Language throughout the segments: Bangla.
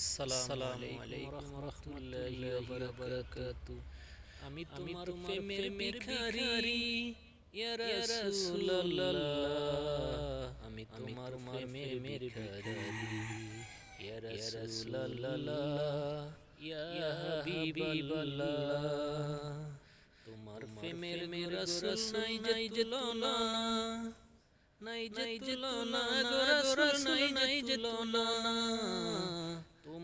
আসসালামু আলাইকুম রহমতুল্লাহি ওয়া বারাকাতু আমি তোমার প্রেমের ভিখারি। ইয়া রাসূলুল্লাহ। আমি তোমার প্রেমের ভিখারি। ইয়া রাসূলুল্লাহ। ইয়া হাবিবাল্লাহ। তোমার প্রেমের রাসূল নাই নাই জলনা নাই জলনা গো রাসূল নাই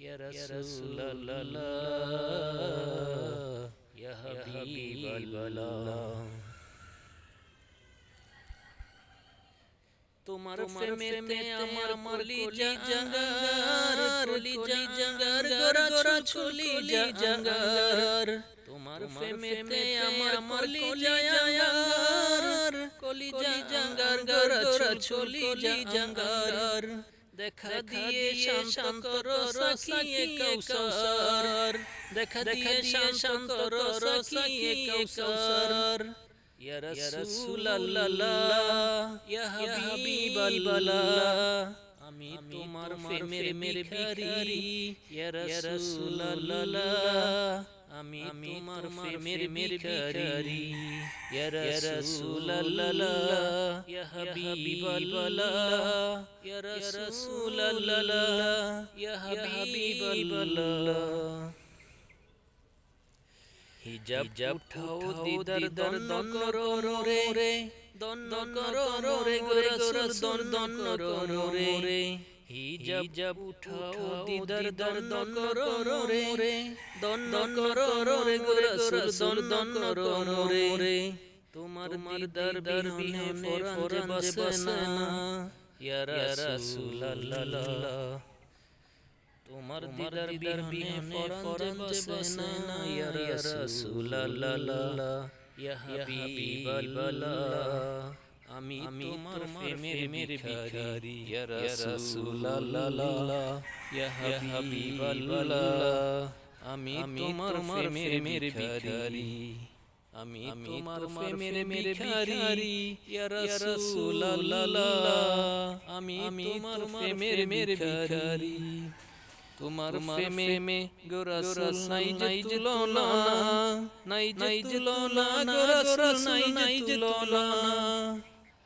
یا رسول اللہ یا حبیب اللہ۔ تمہارے فرمے میں امر مرلی جنگار لی جنگار گورا گورا چھولی جنگار۔ امر مرلی جنگار۔ کولی جنگار گورا چھولی جنگار۔ দেখা দিয়ে শান্ত করো সখিয়ে কৌসর দেখা দিয়ে শান্ত করো সখিয়ে কৌসর ইয়া রাসূলুল্লাহ ইয়া হাবিবাল্লাহ আমি তোমার প্রেমের মেরে ভিখারি ইয়া রাসূলুল্লাহ আমি তোমার প্রেমের মেরে ভিখারি। ইয়া রাসূলুল্লাহ। ইয়া হাবিবাল্লাহ। ইয়া রাসূলুল্লাহ। ইয়া হাবিবাল্লাহ। হিজাব উঠাও দিদার দন করো রে। দন করো রে রাসূল দন করো রে। ہی جب جب اٹھاؤ دیدر در دن کرو رے دن کرو رسول دن کرو رے در بھی یا رسول اللہ۔ در بھی یا رسول اللہ۔ یا حبیب اللہ۔ ফরান বসে না ইয়া রাসূলুল্লাহ ইয়া হাবিবাল্লাহ আমি তোমার প্রেমের ভিখারি ইয়া রাসূলুল্লাহ ইয়া হাবিবাল্লাহ আমি তোমার প্রেমের ভিখারি আমি তোমার প্রেমের ভিখারি ইয়া রাসূলুল্লাহ আমি তোমার প্রেমের ভিখারি তোমার প্রেমে মে গোরাসুল নাই নাই জুলনা নাই নাই জুলনা গোরাসুল নাই নাই জুলনা